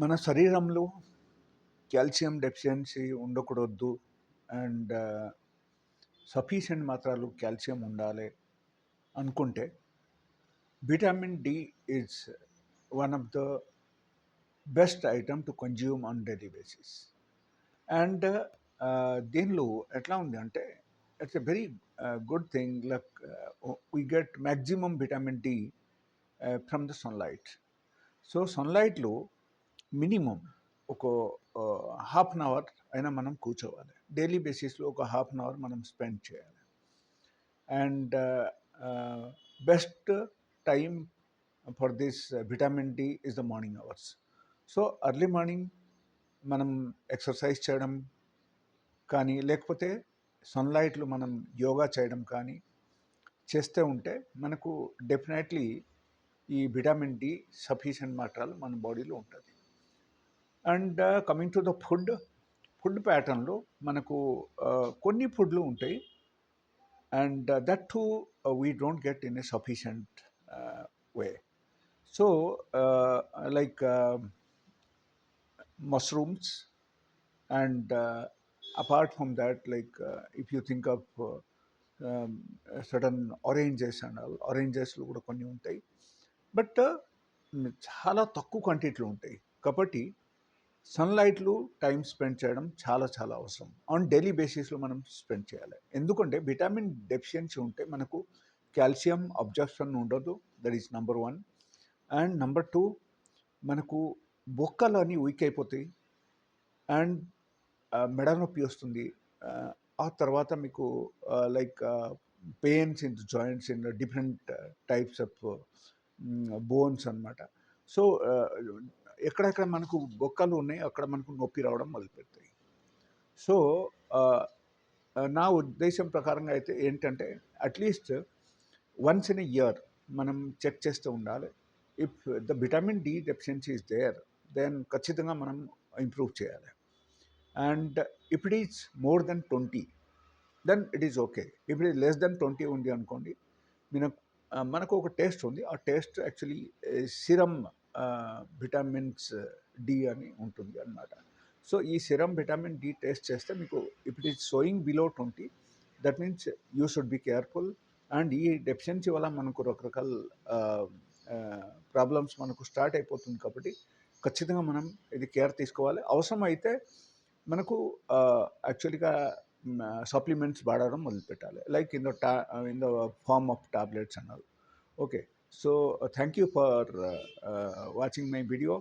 మన శరీరంలో calcium deficiency ఉండకూడదు అండ్ సఫిషియంట్ మాత్రాలు కాల్షియం ఉండాలి అనుకుంటే vitamin D is one of the best item to consume on daily basis. And దీనిలో ఎట్లా ఉంది అంటే it's a very good thing like we get maximum vitamin D from the sunlight. So సన్లైట్లో minimum ఒక half an hour అయినా మనం కూర్చోవాలి. Daily బేసిస్లో ఒక హాఫ్ అన్ అవర్ మనం స్పెండ్ చేయాలి. And best time for this vitamin D is the morning hours. So early morning మనం exercise చేయడం కానీ లేకపోతే సన్లైట్లు మనం యోగా చేయడం కానీ చేస్తే ఉంటే మనకు డెఫినెట్లీ ఈ విటమిన్ డి సఫిషియంట్ మాత్రాలు మన బాడీలో ఉంటుంది. And coming to the food food ప్యాటర్న్లో మనకు కొన్ని ఫుడ్లు ఉంటాయి. And that to we don't get in a sufficient way so like mushrooms and apart from that like if you think of sudden oranges and um, ఆరెంజెస్లో కూడా కొన్ని ఉంటాయి. But చాలా తక్కువ క్వాంటిటీలో ఉంటాయి. కాబట్టి సన్లైట్లు టైం స్పెండ్ చేయడం చాలా చాలా అవసరం. ఆన్ డైలీ బేసిస్లో మనం స్పెండ్ చేయాలి. ఎందుకంటే విటమిన్ డెఫిషియన్సీ ఉంటే మనకు కాల్షియం అబ్జర్ప్షన్ ఉండదు. That is number one. And number two మనకు బొక్కలు అని వీక్ అయిపోతాయి. అండ్ మెడ నొప్పి వస్తుంది. ఆ తర్వాత మీకు like pains in joints in different types of bones అనమాట సో ఎక్కడెక్కడ మనకు బొక్కలు ఉన్నాయి అక్కడ మనకు నొప్పి రావడం మొదలుపెడతాయి. సో నా ఉద్దేశం ప్రకారంగా అయితే ఏంటంటే at least once in a year మనం చెక్ చేస్తూ ఉండాలి. If the vitamin D deficiency is there then ఖచ్చితంగా మనం ఇంప్రూవ్ చేయాలి. And if it is more than twenty then it is okay ఇప్పుడు ఈజ్ లెస్ దెన్ ట్వంటీ ఉంది అనుకోండి మనకు మనకు ఒక టేస్ట్ ఉంది. ఆ test actually serum vitamins D అని ఉంటుంది అనమాట సో ఈ సిరం విటమిన్ డి టేస్ట్ చేస్తే మీకు if it is showing below twenty that means you should be careful and ఈ డెఫిషియన్సీ వల్ల మనకు రకరకాల ప్రాబ్లమ్స్ మనకు స్టార్ట్ అయిపోతుంది కాబట్టి ఖచ్చితంగా మనం ఇది కేర్ తీసుకోవాలి. అవసరం అయితే మనకు యాక్చువల్గా సప్లిమెంట్స్ వాడడం మొదలుపెట్టాలి. Like in the ta in the form of tablets అన్నారు okay so thank you for watching my video